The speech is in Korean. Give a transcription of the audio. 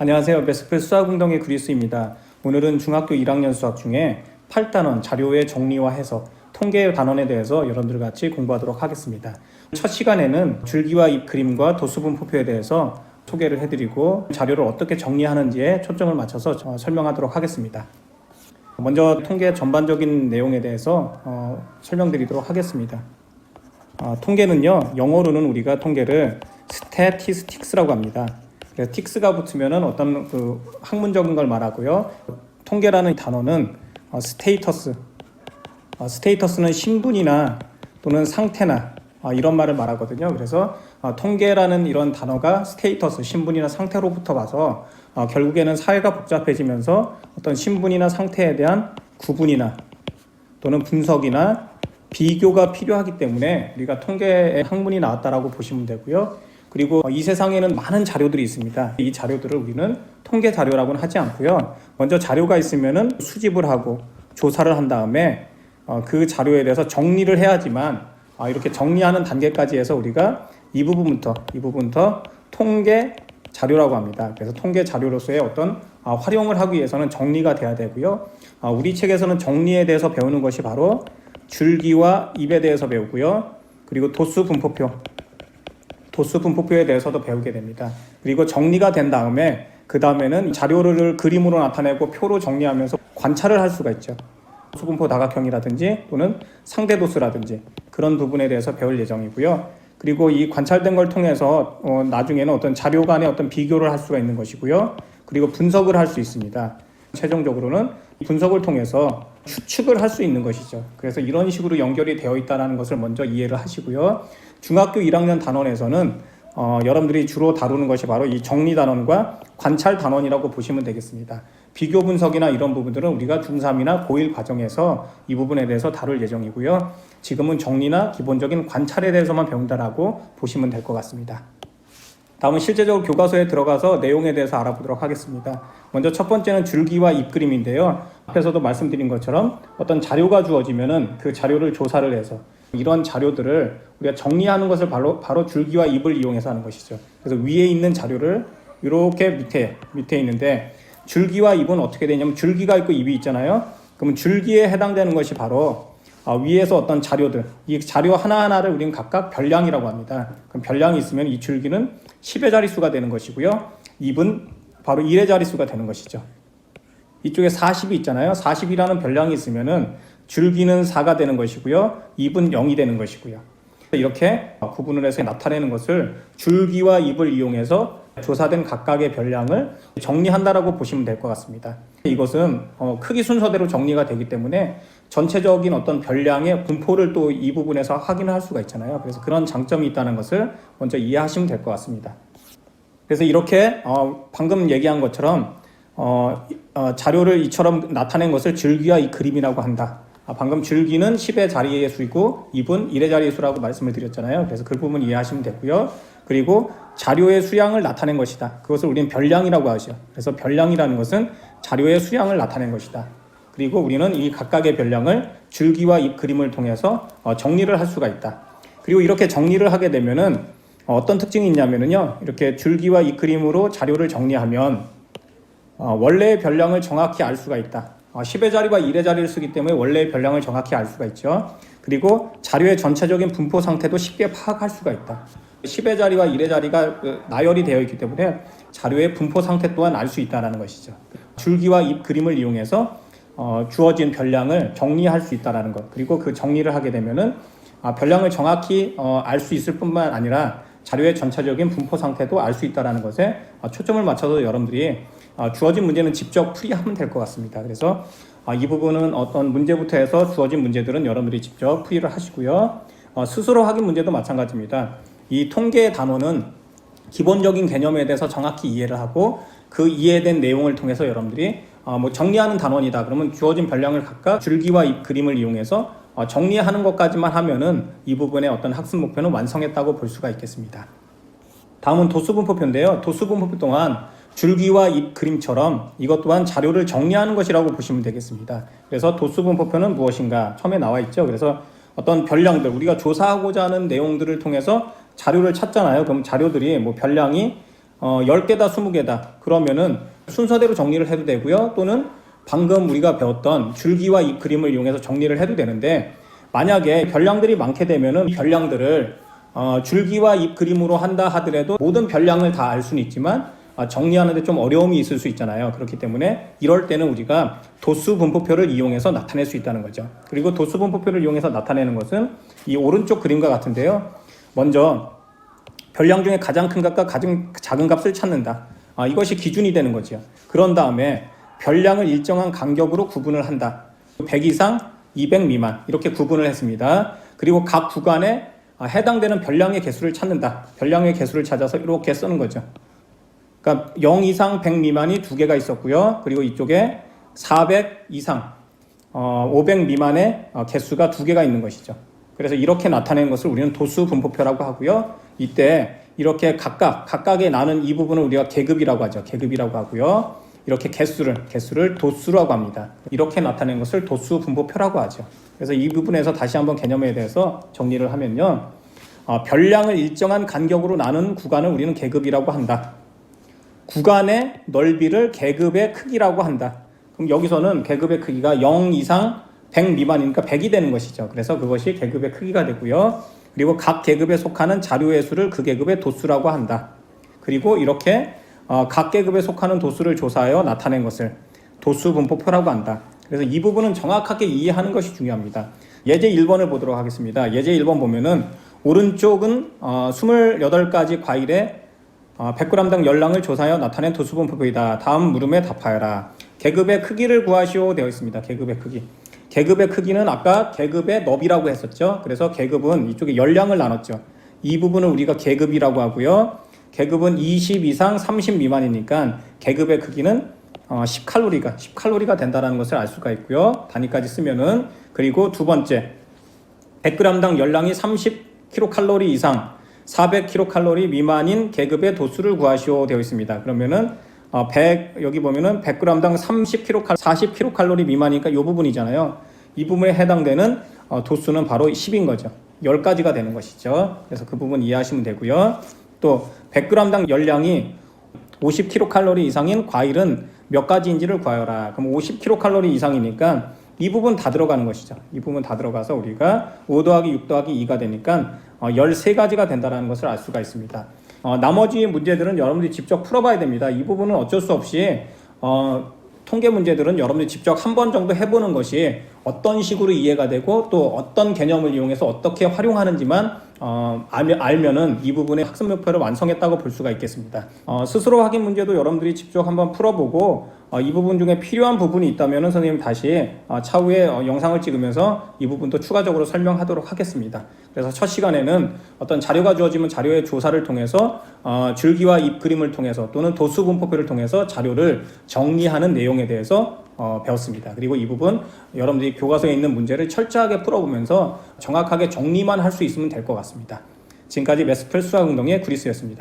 안녕하세요. 베스프 수학운동의 그리스입니다. 오늘은 중학교 1학년 수학 중에 8단원 자료의 정리와 해석, 통계 단원에 대해서 여러분들 같이 공부하도록 하겠습니다. 첫 시간에는 줄기와 잎 그림과 도수분포표에 대해서 소개를 해드리고 자료를 어떻게 정리하는지에 초점을 맞춰서 저- 설명하도록 하겠습니다. 먼저 통계 전반적인 내용에 대해서 어, 설명드리도록 하겠습니다. 아, 통계는요, 영어로는 우리가 통계를 스태티스틱스라고 합니다. 그래서 틱스가 붙으면은 어떤 그 학문적인 걸 말하고요. 통계라는 단어는 어, 스테이터스, 어, 스테이터스는 신분이나 또는 상태나 어, 이런 말을 말하거든요. 그래서 어, 통계라는 이런 단어가 스테이터스, 신분이나 상태로부터 와서 어, 결국에는 사회가 복잡해지면서 어떤 신분이나 상태에 대한 구분이나 또는 분석이나 비교가 필요하기 때문에 우리가 통계의 학문이 나왔다라고 보시면 되고요. 그리고 이 세상에는 많은 자료들이 있습니다. 이 자료들을 우리는 통계 자료라고는 하지 않고요. 먼저 자료가 있으면은 수집을 하고 조사를 한 다음에 어, 그 자료에 대해서 정리를 해야지만 아, 이렇게 정리하는 단계까지 해서 우리가 이 부분부터 이 부분부터 통계 자료라고 합니다. 그래서 통계 자료로서의 어떤 아, 활용을 하기 위해서는 정리가 돼야 되고요. 아, 우리 책에서는 정리에 대해서 배우는 것이 바로 줄기와 입에 대해서 배우고요. 그리고 도수 분포표, 도수 분포표에 대해서도 배우게 됩니다. 그리고 정리가 된 다음에 그 다음에는 자료를 그림으로 나타내고 표로 정리하면서 관찰을 할 수가 있죠. 수분포 다각형이라든지 또는 상대 도수라든지 그런 부분에 대해서 배울 예정이고요. 그리고 이 관찰된 걸 통해서 어, 나중에는 어떤 자료 간의 어떤 비교를 할 수가 있는 것이고요. 그리고 분석을 할 수 있습니다. 최종적으로는 분석을 통해서 추측을 할 수 있는 것이죠. 그래서 이런 식으로 연결이 되어 있다는 것을 먼저 이해를 하시고요. 중학교 1학년 단원에서는 어, 여러분들이 주로 다루는 것이 바로 이 정리 단원과 관찰 단원이라고 보시면 되겠습니다. 비교 분석이나 이런 부분들은 우리가 중3이나 고1 과정에서 이 부분에 대해서 다룰 예정이고요. 지금은 정리나 기본적인 관찰에 대해서만 배운다라고 보시면 될 것 같습니다. 다음은 실제적으로 교과서에 들어가서 내용에 대해서 알아보도록 하겠습니다. 먼저 첫 번째는 줄기와 잎그림인데요. 앞에서도 말씀드린 것처럼 어떤 자료가 주어지면은 그 자료를 조사를 해서 이런 자료들을 우리가 정리하는 것을 바로, 바로 줄기와 잎을 이용해서 하는 것이죠. 그래서 위에 있는 자료를 이렇게 밑에, 밑에 있는데 줄기와 잎은 어떻게 되냐면 줄기가 있고 잎이 있잖아요. 그러면 줄기에 해당되는 것이 바로 아, 위에서 어떤 자료들, 이 자료 하나하나를 우리는 각각 별량이라고 합니다. 그럼 별량이 있으면 이 줄기는 10의 자릿수가 되는 것이고요. 잎은 바로 1의 자릿수가 되는 것이죠. 이쪽에 40이 있잖아요. 40이라는 별량이 있으면은 줄기는 4가 되는 것이고요. 잎은 0이 되는 것이고요. 이렇게 구분을 해서 나타내는 것을 줄기와 잎을 이용해서 조사된 각각의 별량을 정리한다라고 보시면 될 것 같습니다. 이것은 어, 크기 순서대로 정리가 되기 때문에 전체적인 어떤 별량의 분포를 또 이 부분에서 확인을 할 수가 있잖아요. 그래서 그런 장점이 있다는 것을 먼저 이해하시면 될 것 같습니다. 그래서 이렇게 어, 방금 얘기한 것처럼 어, 어, 자료를 이처럼 나타낸 것을 줄기와 이 그림이라고 한다. 아, 방금 줄기는 10의 자리의 수이고 잎은 1의 자리의 수라고 말씀을 드렸잖아요. 그래서 그 부분 이해하시면 되고요. 그리고 자료의 수량을 나타낸 것이다. 그것을 우리는 별량이라고 하죠. 그래서 별량이라는 것은 자료의 수량을 나타낸 것이다. 그리고 우리는 이 각각의 별량을 줄기와 잎 그림을 통해서 어, 정리를 할 수가 있다. 그리고 이렇게 정리를 하게 되면은 어, 어떤 특징이 있냐면은요. 이렇게 줄기와 잎 그림으로 자료를 정리하면 어, 원래의 별량을 정확히 알 수가 있다. 어, 10의 자리와 1의 자리를 쓰기 때문에 원래의 별량을 정확히 알 수가 있죠. 그리고 자료의 전체적인 분포 상태도 쉽게 파악할 수가 있다. 10의 자리와 1의 자리가 그, 나열이 되어 있기 때문에 자료의 분포 상태 또한 알 수 있다는 것이죠. 줄기와 잎 그림을 이용해서 어, 주어진 별량을 정리할 수 있다는 것. 그리고 그 정리를 하게 되면은 아, 별량을 정확히 어, 알수 있을 뿐만 아니라 자료의 전체적인 분포 상태도 알 수 있다는 것에 어, 초점을 맞춰서 여러분들이 어, 주어진 문제는 직접 풀이하면 될 것 같습니다. 그래서 어, 이 부분은 어떤 문제부터 해서 주어진 문제들은 여러분들이 직접 풀이를 하시고요. 어, 스스로 확인 문제도 마찬가지입니다. 이 통계 단어는 기본적인 개념에 대해서 정확히 이해를 하고 그 이해된 내용을 통해서 여러분들이 어, 뭐 정리하는 단원이다. 그러면 주어진 별량을 각각 줄기와 이 그림을 이용해서 어, 정리하는 것까지만 하면은 이 부분의 어떤 학습 목표는 완성했다고 볼 수가 있겠습니다. 다음은 도수분포표인데요. 도수분포표 동안 줄기와 잎 그림처럼 이것 또한 자료를 정리하는 것이라고 보시면 되겠습니다. 그래서 도수분포표는 무엇인가 처음에 나와 있죠. 그래서 어떤 별량들 우리가 조사하고자 하는 내용들을 통해서 자료를 찾잖아요. 그럼 자료들이 뭐 별량이 어, 10개다, 20개다. 그러면은 순서대로 정리를 해도 되고요. 또는 방금 우리가 배웠던 줄기와 이 그림을 이용해서 정리를 해도 되는데 만약에 별량들이 많게 되면은 이 별량들을 어, 줄기와 잎 그림으로 한다 하더라도 모든 별량을 다 알 수는 있지만 아, 정리하는데 좀 어려움이 있을 수 있잖아요. 그렇기 때문에 이럴 때는 우리가 도수 분포표를 이용해서 나타낼 수 있다는 거죠. 그리고 도수 분포표를 이용해서 나타내는 것은 이 오른쪽 그림과 같은데요. 먼저 별량 중에 가장 큰 값과 가장 작은 값을 찾는다. 아, 이것이 기준이 되는 거죠. 그런 다음에 별량을 일정한 간격으로 구분을 한다. 100 이상, 200 미만 이렇게 구분을 했습니다. 그리고 각 구간에 아, 해당되는 별량의 개수를 찾는다. 별량의 개수를 찾아서 이렇게 쓰는 거죠. 그러니까 0 이상 100 미만이 두 개가 있었고요. 그리고 이쪽에 400 이상, 어, 500 미만의 어, 개수가 두 개가 있는 것이죠. 그래서 이렇게 나타내는 것을 우리는 도수 분포표라고 하고요. 이때 이렇게 각각 각각에 나는 이 부분을 우리가 계급이라고 하죠. 계급이라고 하고요. 이렇게 개수를 개수를 도수라고 합니다. 이렇게 나타내는 것을 도수 분포표라고 하죠. 그래서 이 부분에서 다시 한번 개념에 대해서 정리를 하면요. 어, 별량을 일정한 간격으로 나눈 구간을 우리는 계급이라고 한다. 구간의 넓이를 계급의 크기라고 한다. 그럼 여기서는 계급의 크기가 0 이상 100 미만이니까 100이 되는 것이죠. 그래서 그것이 계급의 크기가 되고요. 그리고 각 계급에 속하는 자료의 수를 그 계급의 도수라고 한다. 그리고 이렇게 어, 각 계급에 속하는 도수를 조사하여 나타낸 것을 도수 분포표라고 한다. 그래서 이 부분은 정확하게 이해하는 것이 중요합니다. 예제 1번을 보도록 하겠습니다. 예제 1번 보면은 오른쪽은 어, 28가지 과일의 어, 100g당 열량을 조사하여 나타낸 도수 분포표이다. 다음 물음에 답하여라. 계급의 크기를 구하시오 되어 있습니다. 계급의 크기. 계급의 크기는 아까 계급의 너비라고 했었죠. 그래서 계급은 이쪽에 열량을 나눴죠. 이 부분을 우리가 계급이라고 하고요. 계급은 20 이상 30 미만이니까 계급의 크기는 어, 10칼로리가 10칼로리가 된다라는 것을 알 수가 있고요. 단위까지 쓰면은 그리고 두 번째 100g당 열량이 30kcal 이상 400kcal 미만인 계급의 도수를 구하시오 되어 있습니다. 그러면은 어, 100 여기 보면은 100g당 30kcal 40kcal 미만이니까 이 부분이잖아요. 이 부분에 해당되는 어, 도수는 바로 10인 거죠. 10가지가 되는 것이죠. 그래서 그 부분 이해하시면 되고요. 또 100g당 열량이 50kcal 이상인 과일은 몇 가지인지를 구하여라. 그럼 50kcal 이상이니까 이 부분 다 들어가는 것이죠. 이 부분 다 들어가서 우리가 5 더하기 6 더하기 2가 되니까 어, 13가지가 된다는 것을 알 수가 있습니다. 어, 나머지 문제들은 여러분들이 직접 풀어봐야 됩니다. 이 부분은 어쩔 수 없이 어, 통계 문제들은 여러분들이 직접 한 번 정도 해보는 것이 어떤 식으로 이해가 되고 또 어떤 개념을 이용해서 어떻게 활용하는지만 어, 알면, 알면 은 이 부분의 학습 목표를 완성했다고 볼 수가 있겠습니다. 어, 스스로 확인 문제도 여러분들이 직접 한번 풀어보고 어, 이 부분 중에 필요한 부분이 있다면은 선생님 다시 어, 차후에 어, 영상을 찍으면서 이 부분도 추가적으로 설명하도록 하겠습니다. 그래서 첫 시간에는 어떤 자료가 주어지면 자료의 조사를 통해서 어, 줄기와 잎 그림을 통해서 또는 도수 분포표를 통해서 자료를 정리하는 내용에 대해서 어, 배웠습니다. 그리고 이 부분 여러분들이 교과서에 있는 문제를 철저하게 풀어보면서 정확하게 정리만 할 수 있으면 될 것 같습니다. 지금까지 메스펠 수학운동의 구리스였습니다.